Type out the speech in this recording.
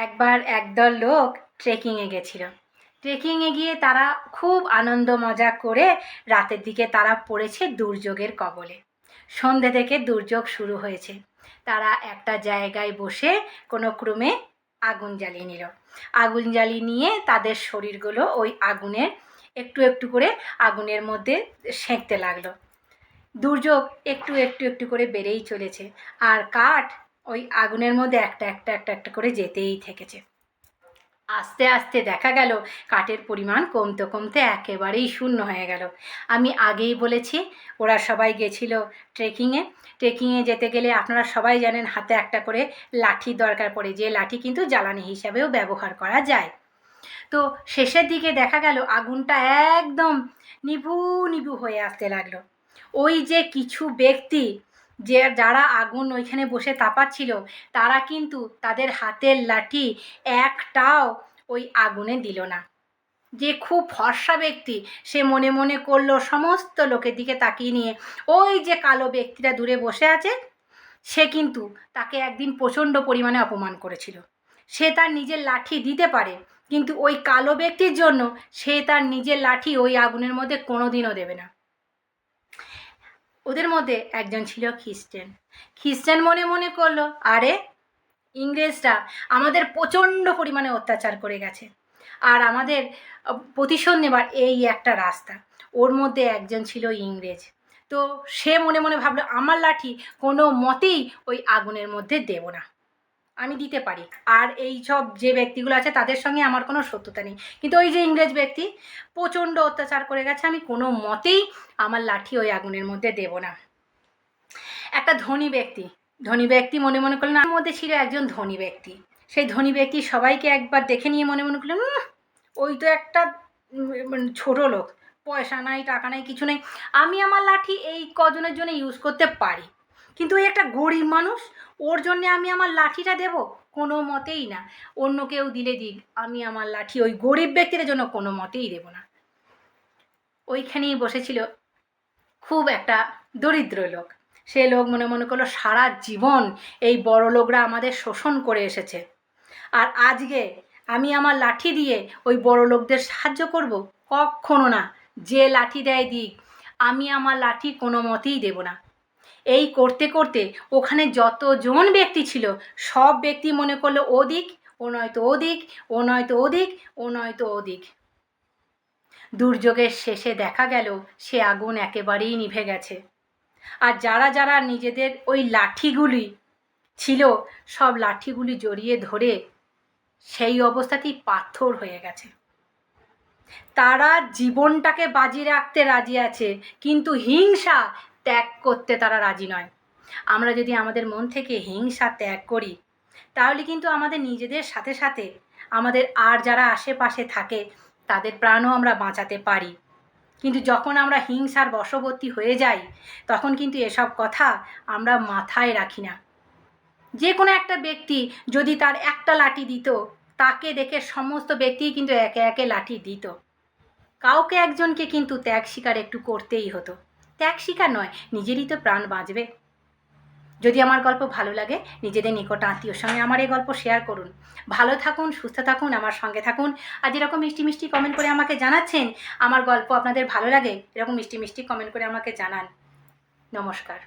একবার একদল লোক ট্রেকিংয়ে গেছিল। ট্রেকিংয়ে গিয়ে তারা খুব আনন্দ মজা করে রাতের দিকে তারা পড়েছে দুর্যোগের কবলে। সন্ধে থেকে দুর্যোগ শুরু হয়েছে। তারা একটা জায়গায় বসে কোনো ক্রমে আগুন জ্বালিয়ে নিল। আগুন জ্বালিয়ে নিয়ে তাদের শরীরগুলো ওই আগুনের একটু একটু করে আগুনের মধ্যে সেঁকতে লাগল। দুর্যোগ একটু একটু একটু করে বেড়েই চলেছে। আর কাঠ ওই আগুনের মধ্যে একটা একটা একটা একটা করে যেতেই থেকেছে। আস্তে আস্তে দেখা গেল, কাঠের পরিমাণ কমতে কমতে একেবারেই শূন্য হয়ে গেল। আমি আগেই বলেছি, ওরা সবাই গেছিল ট্রেকিংয়ে ট্রেকিংয়ে যেতে গেলে আপনারা সবাই জানেন, হাতে একটা করে লাঠির দরকার পড়ে, যে লাঠি কিন্তু জ্বালানি হিসাবেও ব্যবহার করা যায়। তো শেষের দিকে দেখা গেল, আগুনটা একদম নিভু নিভু হয়ে আসতে লাগল। ওই যে কিছু ব্যক্তি যে যারা আগুন ওইখানে বসে তাপাচ্ছিল, তারা কিন্তু তাদের হাতের লাঠি একটাও ওই আগুনে দিল না। যে খুব ফর্সা ব্যক্তি, সে মনে মনে করল, সমস্ত লোকের দিকে তাকিয়ে নিয়ে ওই যে কালো ব্যক্তিটা দূরে বসে আছে, সে কিন্তু তাকে একদিন প্রচণ্ড পরিমাণে অপমান করেছিল। সে তার নিজের লাঠি দিতে পারে, কিন্তু ওই কালো ব্যক্তির জন্য সে তার নিজের লাঠি ওই আগুনের মধ্যে কোনোদিনও দেবে না। ওদের মধ্যে একজন ছিল খ্রিস্টান। খ্রিস্টান মনে মনে করল, আরে, ইংরেজরা আমাদের প্রচণ্ড পরিমাণে অত্যাচার করে গেছে। আর আমাদের প্রতিশোধ নেবার এই একটা রাস্তা। ওর মধ্যে একজন ছিল ইংরেজ। তো সে মনে মনে ভাবলো, আমার লাঠি কোনো মতেই ওই আগুনের মধ্যে দেব না। আমি দিতে পারি। আর এই সব যে ব্যক্তিগুলো আছে, তাদের সঙ্গে আমার কোনো সত্যতা নেই। কিন্তু ওই যে ইংরেজ ব্যক্তি, প্রচণ্ড অত্যাচার করে গেছে, আমি কোনো মতেই আমার লাঠি ওই আগুনের মধ্যে দেব না। একটা ধনী ব্যক্তি ধনী ব্যক্তি মনে মনে করলেন, আমার মধ্যে ছিল একজন ধনী ব্যক্তি। সেই ধনী ব্যক্তি সবাইকে একবার দেখে নিয়ে মনে মনে করলেন ওই তো একটা মানে ছোটো লোক। পয়সা নাই, টাকা নাই, কিছু নেই। আমি আমার লাঠি এই কজনের জন্য ইউজ করতে পারি। কিন্তু ওই একটা গরিব মানুষ, ওর জন্যে আমি আমার লাঠিটা দেব? কোনো মতেই না। অন্য কেউ দিলে দিক, আমি আমার লাঠি ওই গরিব ব্যক্তির জন্য কোনো মতেই দেব না। ওইখানেই বসেছিল খুব একটা দরিদ্র লোক। সে লোক মনে মনে করল, সারা জীবন এই বড় লোকরা আমাদের শোষণ করে এসেছে। আর আজকে আমি আমার লাঠি দিয়ে ওই বড় লোকদের সাহায্য করব? কখনো না। যে লাঠি দেয় দিক, আমি আমার লাঠি কোনো মতেই দেব না। এই করতে করতে ওখানে যতজন ব্যক্তি ছিল, সব ব্যক্তি মনে করল ও দিক ও নয়তো ও দিক ও নয়তো ও দিক ও নয়তো ও দিক দুর্যোগের শেষে দেখা গেল, সে আগুন একেবারেই নিভে গেছে। আর যারা যারা নিজেদের ওই লাঠিগুলি ছিল, সব লাঠিগুলি জড়িয়ে ধরে সেই অবস্থাতেই পাথর হয়ে গেছে। তারা জীবনটাকে বাজি রাখতে রাজি আছে, কিন্তু হিংসা ত্যাগ করতে তারা রাজি নয়। আমরা যদি আমাদের মন থেকে হিংসা ত্যাগ করি, তাহলে কিন্তু আমাদের নিজেদের সাথে সাথে আমাদের আর যারা আশেপাশে থাকে, তাদের প্রাণও আমরা বাঁচাতে পারি। কিন্তু যখন আমরা হিংসার বশবর্তী হয়ে যাই, তখন কিন্তু এসব কথা আমরা মাথায় রাখি না। যে কোনো একটা ব্যক্তি যদি তার একটা লাঠি দিত, তাকে দেখে সমস্ত ব্যক্তি কিন্তু একে একে লাঠি দিত। কাউকে একজনকে কিন্তু ত্যাগ স্বীকার একটু করতেই হতো। ত্যাগ শিকার নয়, নিজেরই তো প্রাণ বাঁচবে। যদি আমার গল্প ভালো লাগে, নিজেদের নিকট আত্মীয়র সঙ্গে আমার এই গল্প শেয়ার করুন। ভালো থাকুন, সুস্থ থাকুন, আমার সঙ্গে থাকুন। আর যেরকম মিষ্টি মিষ্টি কমেন্ট করে আমাকে জানাচ্ছেন, আমার গল্প আপনাদের ভালো লাগে, এরকম মিষ্টি মিষ্টি কমেন্ট করে আমাকে জানান। নমস্কার।